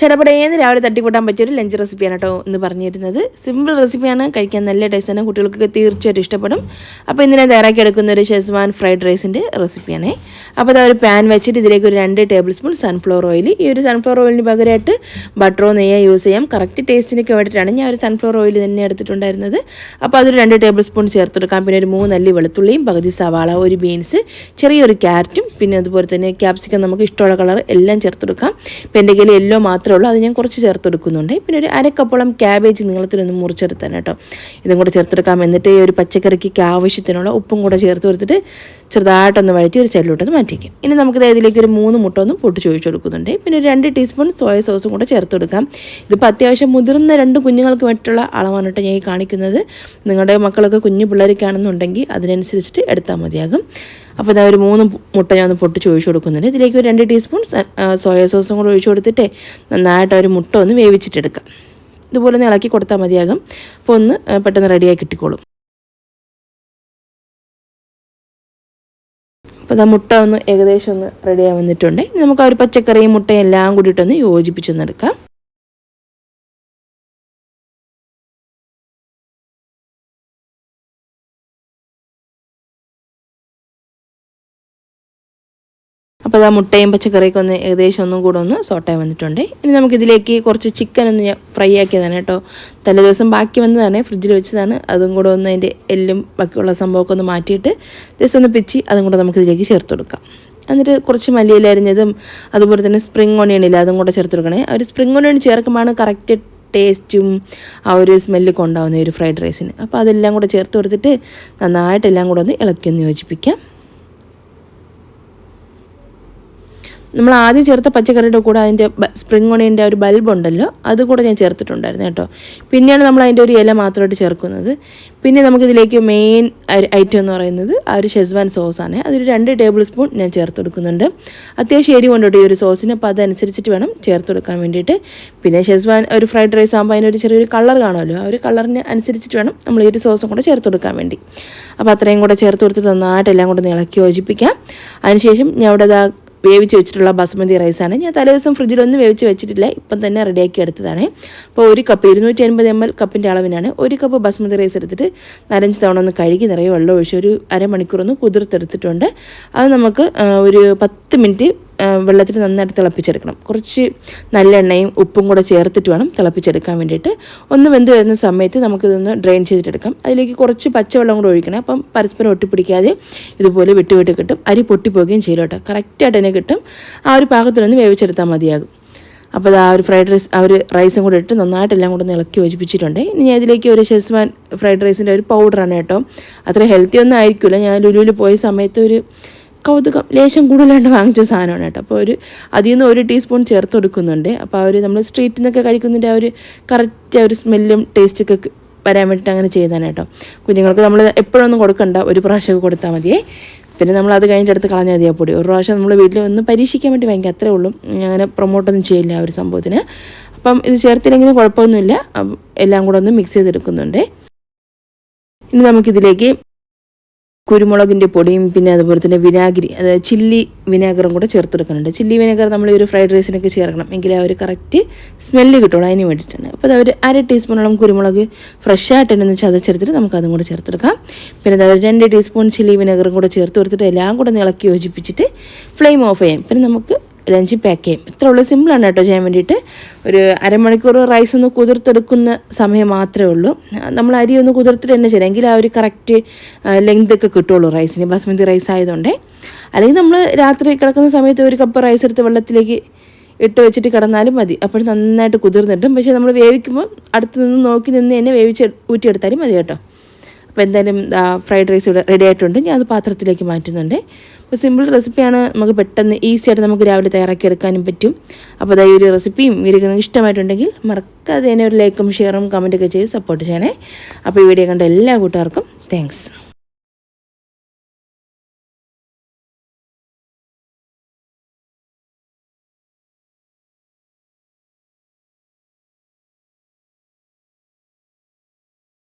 ഷടപടേന്ന് രാവിലെ തട്ടിക്കൂട്ടാൻ പറ്റിയൊരു ലഞ്ച് റെസിപ്പിയാണ് കേട്ടോ എന്ന് പറഞ്ഞിരുന്നത്. സിമ്പിൾ റെസിപ്പിയാണ് കഴിക്കാൻ നല്ല ടേസ്റ്റാണ് കുട്ടികൾക്കൊക്കെ തീർച്ചയായിട്ടും ഇഷ്ടപ്പെടും. അപ്പോൾ ഇന്ന് ഞാൻ തയ്യാറാക്കി എടുക്കുന്ന ഒരു ഷെസ്വാൻ ഫ്രൈഡ് റൈസിന്റെ റെസിപ്പിയാണ് അപ്പോൾ അതൊരു ഒരു പാൻ വെച്ചിട്ട് ഇതിലേക്ക് ഒരു രണ്ട് ടേബിൾ സ്പൂൺ സൺഫ്ലവർ ഓയിൽ ഈ ഒരു സൺഫ്ലവർ ഓയിലിന് പകരമായിട്ട് ബട്ടറോ നെയ്യോ യൂസ് ചെയ്യാം. കറക്റ്റ് ടേസ്റ്റിനൊക്കെ വേണ്ടിയിട്ടാണ് ഞാൻ ഒരു സൺഫ്ലവർ ഓയിൽ തന്നെ എടുത്തിട്ടുണ്ടായിരുന്നത്. അപ്പോൾ അതൊരു രണ്ട് ടേബിൾ സ്പൂൺ ചേർത്തെടുക്കാം. പിന്നെ ഒരു മൂന്നല്ലി വെളുത്തുള്ളിയും പകുതി സവാള ഒരു ബീൻസ് ചെറിയൊരു ക്യാരറ്റും പിന്നെ അതുപോലെ തന്നെ ക്യാപ്സിക്കം നമുക്ക് ഇഷ്ടമുള്ള കളർ എല്ലാം ചേർത്തെടുക്കാം. ഇപ്പം എന്റെ കയ്യിൽ യെല്ലോ മാത്രമേ ഉള്ളൂ. അത് ഞാൻ കുറച്ച് ചേർത്തെടുക്കുന്നുണ്ട്. പിന്നെ ഒരു അരക്കപ്പോളം ക്യാബേജ് നീളത്തിലൊന്ന് മുറിച്ചെടുത്താൻ കേട്ടോ. ഇതും കൂടെ ചേർത്തെടുക്കാം. എന്നിട്ട് ഈ ഒരു പച്ചക്കറിക്ക് ആവശ്യത്തിനുള്ള ഉപ്പും കൂടെ ചേർത്ത് കൊടുത്തിട്ട് ചെറുതായിട്ടൊന്ന് വഴറ്റി ഒരു സൈഡിലോട്ടൊന്ന് മാറ്റിക്കും ഇനി നമുക്ക് ഇതിലേക്ക് ഒരു മൂന്ന് മുട്ട ഒന്ന് പൊട്ടി ചോദിച്ചു കൊടുക്കുന്നുണ്ട്. പിന്നെ ഒരു രണ്ട് ടീസ്പൂൺ സോയ സോസും കൂടെ ചേർത്ത് കൊടുക്കാം. ഇതിപ്പോൾ അത്യാവശ്യം മുതിർന്ന രണ്ട് കുഞ്ഞുങ്ങൾക്ക് വേണ്ടിയിട്ടുള്ള അളവാണ് കേട്ടോ ഞാൻ ഈ കാണിക്കുന്നത്. നിങ്ങളുടെ മക്കളൊക്കെ കുഞ്ഞു പിള്ളേരൊക്കെയാണെന്നുണ്ടെങ്കിൽ അതിനനുസരിച്ചിട്ട് എടുത്താൽ മതിയാകും. അപ്പോൾ ഇതാ ഒരു മൂന്ന് മുട്ട ഞാൻ ഒന്ന് പൊട്ടി ഒഴിച്ചു കൊടുക്കുന്നുണ്ട്. ഇതിലേക്ക് ഒരു രണ്ട് ടീസ്പൂൺ സോയ സോസും കൂടെ ഒഴിച്ചു കൊടുത്തിട്ട് നന്നായിട്ട് ഒരു മുട്ട ഒന്ന് വേവിച്ചിട്ടെടുക്കാം ഇതുപോലെ ഒന്ന് ഇളക്കി കൊടുത്താൽ മതിയാകും. അപ്പോൾ ഒന്ന് പെട്ടെന്ന് റെഡിയായി കിട്ടിക്കോളും. അപ്പോൾ ആ മുട്ട ഒന്ന് ഏകദേശം ഒന്ന് റെഡിയായി വന്നിട്ടുണ്ട്. നമുക്ക് ആ ഒരു പച്ചക്കറിയും മുട്ടയും എല്ലാം കൂടിയിട്ടൊന്ന് യോജിപ്പിച്ചൊന്നെടുക്കാം അപ്പോൾ ആ മുട്ടയും പച്ചക്കറിയൊക്കെ ഒന്ന് ഏകദേശം ഒന്നും കൂടെ ഒന്ന് സോട്ടായി വന്നിട്ടുണ്ട്. ഇനി നമുക്കിതിലേക്ക് കുറച്ച് ചിക്കൻ ഒന്ന് ഞാൻ ഫ്രൈ ആക്കിയതാണ് കേട്ടോ. തലേ ദിവസം ബാക്കി വന്നതാണ് ഫ്രിഡ്ജിൽ വെച്ചതാണ്. അതും കൂടെ ഒന്ന് അതിന്റെ എല്ലും ബാക്കിയുള്ള സംഭവമൊക്കെ ഒന്ന് മാറ്റിയിട്ട് ജസ്റ്റ് ഒന്ന് പിച്ചി അതും കൂടെ നമുക്കിതിലേക്ക് ചേർത്ത് കൊടുക്കാം. എന്നിട്ട് കുറച്ച് മല്ലിയില അരിഞ്ഞതും അതുപോലെ തന്നെ സ്പ്രിങ് ഇല്ല അതും കൂടെ ചേർത്ത് കൊടുക്കണേ. ഒരു സ്പ്രിങ് ഓണിയൻ ചേർക്കുമ്പോഴാണ് കറക്റ്റ് ടേസ്റ്റും ആ ഒരു സ്മെല്ലൊക്കെ ഉണ്ടാകുന്ന ഒരു ഫ്രൈഡ് റൈസിന് അപ്പോൾ അതെല്ലാം കൂടെ ചേർത്ത് കൊടുത്തിട്ട് നന്നായിട്ടെല്ലാം കൂടെ ഒന്ന് ഇളക്കി ഒന്ന് യോജിപ്പിക്കാം. നമ്മൾ ആദ്യം ചേർത്ത പച്ചക്കറിയുടെ കൂടെ അതിന്റെ സ്പ്രിംഗ് ഒണിയന്റെ ഒരു ബൾബ് ഉണ്ടല്ലോ അത് കൂടെ ഞാൻ ചേർത്തിട്ടുണ്ടായിരുന്നു കേട്ടോ. പിന്നെയാണ് നമ്മൾ അതിന്റെ ഒരു ഇല മാത്രമായിട്ട് ചേർക്കുന്നത്. പിന്നെ നമുക്കിതിലേക്ക് മെയിൻ ഐറ്റം എന്ന് പറയുന്നത് ആ ഒരു ഷെസ്വാൻ സോസാണ് അതൊരു രണ്ട് ടേബിൾ സ്പൂൺ ഞാൻ ചേർത്ത് കൊടുക്കുന്നുണ്ട്. അത്യാവശ്യം എരി കൊണ്ടോട്ട് ഈ ഒരു സോസിന് അപ്പോൾ അതനുസരിച്ചിട്ട് വേണം ചേർത്ത് കൊടുക്കാൻ വേണ്ടിയിട്ട്. പിന്നെ ഷെസ്വാൻ ഒരു ഫ്രൈഡ് റൈസ് ആകുമ്പോൾ അതിനൊരു ചെറിയൊരു കളർ കാണുമല്ലോ ആ ഒരു കളറിന് അനുസരിച്ചിട്ട് വേണം നമ്മൾ ഈ ഒരു സോസും കൂടെ ചേർത്ത് കൊടുക്കാൻ വേണ്ടി. അപ്പോൾ അത്രയും കൂടെ ചേർത്ത് കൊടുത്ത് നന്നായിട്ട് എല്ലാം കൂടെ ഇളക്കി യോജിപ്പിക്കാം. അതിനുശേഷം ഞാൻ ഇവിടെ വേവിച്ച് വെച്ചിട്ടുള്ള ബസുമതി റൈസാണ്. ഞാൻ തലേദിവസം ഫ്രിഡ്ജിലൊന്നും വേവിച്ച് വെച്ചിട്ടില്ല. ഇപ്പം തന്നെ റെഡിയാക്കി എടുത്തതാണ്. അപ്പോൾ ഒരു കപ്പ് ഇരുന്നൂറ്റി അൻപത് എം എൽ കപ്പിന്റെ അളവിനാണ്. ഒരു കപ്പ് ബസുമതി റൈസ് എടുത്തിട്ട് നാലഞ്ച് തവണ ഒന്ന് കഴുകി നിറയെ വെള്ളം ഒഴിച്ച് ഒരു അരമണിക്കൂർ ഒന്ന് കുതിർത്തെടുത്തിട്ടുണ്ട്. അത് നമുക്ക് ഒരു പത്ത് മിനിറ്റ് വെള്ളത്തിൽ നന്നായിട്ട് തിളപ്പിച്ചെടുക്കണം. കുറച്ച് നല്ല എണ്ണയും ഉപ്പും കൂടെ ചേർത്തിട്ട് വേണം തിളപ്പിച്ചെടുക്കാൻ വേണ്ടിയിട്ട്. ഒന്ന് വെന്ത് വരുന്ന സമയത്ത് നമുക്കിതൊന്ന് ഡ്രെയിൻ ചെയ്തിട്ടെടുക്കാം അതിലേക്ക് കുറച്ച് പച്ചവെള്ളം കൂടെ ഒഴിക്കണം. അപ്പം പരസ്പരം ഒട്ടിപ്പിടിക്കാതെ ഇതുപോലെ വിട്ട് വിട്ട് കിട്ടും. അരി പൊട്ടിപ്പോവുകയും ചെയ്യും കേട്ടോ. കറക്റ്റായിട്ട് തന്നെ കിട്ടും. ആ ഒരു പാകത്തിലൊന്ന് വേവിച്ചെടുത്താൽ മതിയാകും. അപ്പോൾ ആ ഒരു ഫ്രൈഡ് റൈസ് ആ ഒരു റൈസും കൂടെ ഇട്ട് നന്നായിട്ട് എല്ലാം കൂടെ ഒന്ന് ഇളക്കി യോജിപ്പിച്ചിട്ടുണ്ട്. ഇനി ഞാൻ ഇതിലേക്ക് ഒരു ഷെസ്വാൻ ഫ്രൈഡ് റൈസിന്റെ ഒരു പൗഡറാണ് കേട്ടോ. അത്ര ഹെൽത്തി ഒന്നും ആയിരിക്കില്ല ഞാൻ ലുലുവിൽ പോയ സമയത്ത് ഒരു കൗതുകം ലേശം കൂടുതലായിട്ട് വാങ്ങിച്ച സാധനമാണ് കേട്ടോ. അപ്പോൾ ഒരു അതിൽ നിന്ന് ഒരു ടീസ്പൂൺ ചേർത്ത് കൊടുക്കുന്നുണ്ട്. അപ്പോൾ ഒരു നമ്മൾ സ്ട്രീറ്റിൽ നിന്നൊക്കെ കഴിക്കുന്നതിന്റെ ആ ഒരു കറക്റ്റ് ആ ഒരു സ്മെല്ലും ടേസ്റ്റൊക്കെ വരാൻ വേണ്ടിയിട്ട് അങ്ങനെ ചെയ്താണ് കേട്ടോ. കുഞ്ഞുങ്ങൾക്ക് നമ്മൾ എപ്പോഴൊന്നും കൊടുക്കണ്ട ഒരു പ്രാവശ്യമൊക്കെ കൊടുത്താൽ മതിയേ. പിന്നെ നമ്മൾ അത് കഴിഞ്ഞിട്ട് എടുത്ത് കളഞ്ഞാൽ മതിയാ പൊടി. ഒരു പ്രാവശ്യം നമ്മൾ വീട്ടിൽ ഒന്ന് പരീക്ഷിക്കാൻ വേണ്ടി ഭയങ്കര അത്രേ ഉള്ളൂ. അങ്ങനെ പ്രൊമോട്ടൊന്നും ചെയ്യില്ല ആ ഒരു സംഭവത്തിന്. അപ്പം ഇത് ചേർത്തില്ലെങ്കിലും കുഴപ്പമൊന്നുമില്ല. എല്ലാം കൂടെ ഒന്ന് മിക്സ് ചെയ്തെടുക്കുന്നുണ്ട്. ഇനി നമുക്കിതിലേക്ക് കുരുമുളകിന്റെ പൊടിയും പിന്നെ അതുപോലെ തന്നെ വിനാഗിരി അതായത് ചില്ലി വിനാഗറും കൂടെ ചേർത്ത് കൊടുക്കുന്നുണ്ട്. ചില്ലി വിനാഗർ നമ്മൾ ഒരു ഫ്രൈഡ് റൈസിനൊക്കെ ചേർക്കണം. എങ്കിലേ ആ ഒരു കറക്റ്റ് സ്മെല്ല് കിട്ടുള്ളൂ അതിന് വേണ്ടിയിട്ടാണ്. അപ്പോൾ അത് ഒരു അര ടീസ്പൂണോളം കുരുമുളക് ഫ്രഷ് ആയിട്ട് ചതച്ചെടുത്തിട്ട് നമുക്ക് അതും കൂടെ ചേർത്തെടുക്കാം. പിന്നെ അതായത് രണ്ട് ടീസ്പൂൺ ചില്ലി വിനാഗറും കൂടെ ചേർത്ത് കൊടുത്തിട്ട് എല്ലാം കൂടെ ഇളക്കി യോജിപ്പിച്ചിട്ട് ഫ്ലെയിം ഓഫ് ചെയ്യാം. പിന്നെ നമുക്ക് ലഞ്ച് പാക്ക് ചെയ്യും ഇത്ര ഉള്ളൂ. സിമ്പിളാണ് കേട്ടോ ചെയ്യാൻ വേണ്ടിയിട്ട്. ഒരു അരമണിക്കൂർ റൈസ് ഒന്ന് കുതിർത്തെടുക്കുന്ന സമയം മാത്രമേ ഉള്ളൂ. നമ്മൾ അരി ഒന്ന് കുതിർത്തിട്ട് തന്നെ ചെയ്യണം. എങ്കിൽ ആ ഒരു കറക്റ്റ് ലെങ്ത് ഒക്കെ കിട്ടുള്ളൂ റൈസിന് ബസ്മതി റൈസ് ആയതുകൊണ്ട്. അല്ലെങ്കിൽ നമ്മൾ രാത്രി കിടക്കുന്ന സമയത്ത് ഒരു കപ്പ് റൈസ് എടുത്ത് വെള്ളത്തിലേക്ക് ഇട്ട് വെച്ചിട്ട് കിടന്നാലും മതി. അപ്പോൾ നന്നായിട്ട് കുതിർന്നിട്ടും. പക്ഷേ നമ്മൾ വേവിക്കുമ്പോൾ അടുത്ത് നിന്ന് നോക്കി നിന്ന് തന്നെ വേവിച്ച് ഊറ്റിയെടുത്താലും മതി കേട്ടോ. അപ്പോൾ എന്തായാലും ഫ്രൈഡ് റൈസ് ഇവിടെ റെഡി ആയിട്ടുണ്ട്. ഞാൻ അത് പാത്രത്തിലേക്ക് മാറ്റുന്നുണ്ട്. അപ്പോൾ സിമ്പിൾ റെസിപ്പിയാണ് നമുക്ക് പെട്ടെന്ന് ഈസി ആയിട്ട് നമുക്ക് രാവിലെ തയ്യാറാക്കി എടുക്കാനും പറ്റും. അപ്പോൾ അതായത് ഒരു റെസിപ്പിയും വീഡിയോ നിങ്ങൾക്ക് ഇഷ്ടമായിട്ടുണ്ടെങ്കിൽ മറക്കാതെ തന്നെ ഒരു ലൈക്കും ഷെയറും കമന്റൊക്കെ ചെയ്ത് സപ്പോർട്ട് ചെയ്യണേ. അപ്പോൾ ഈ വീഡിയോ കണ്ട എല്ലാ കൂട്ടുകാർക്കും താങ്ക്സ്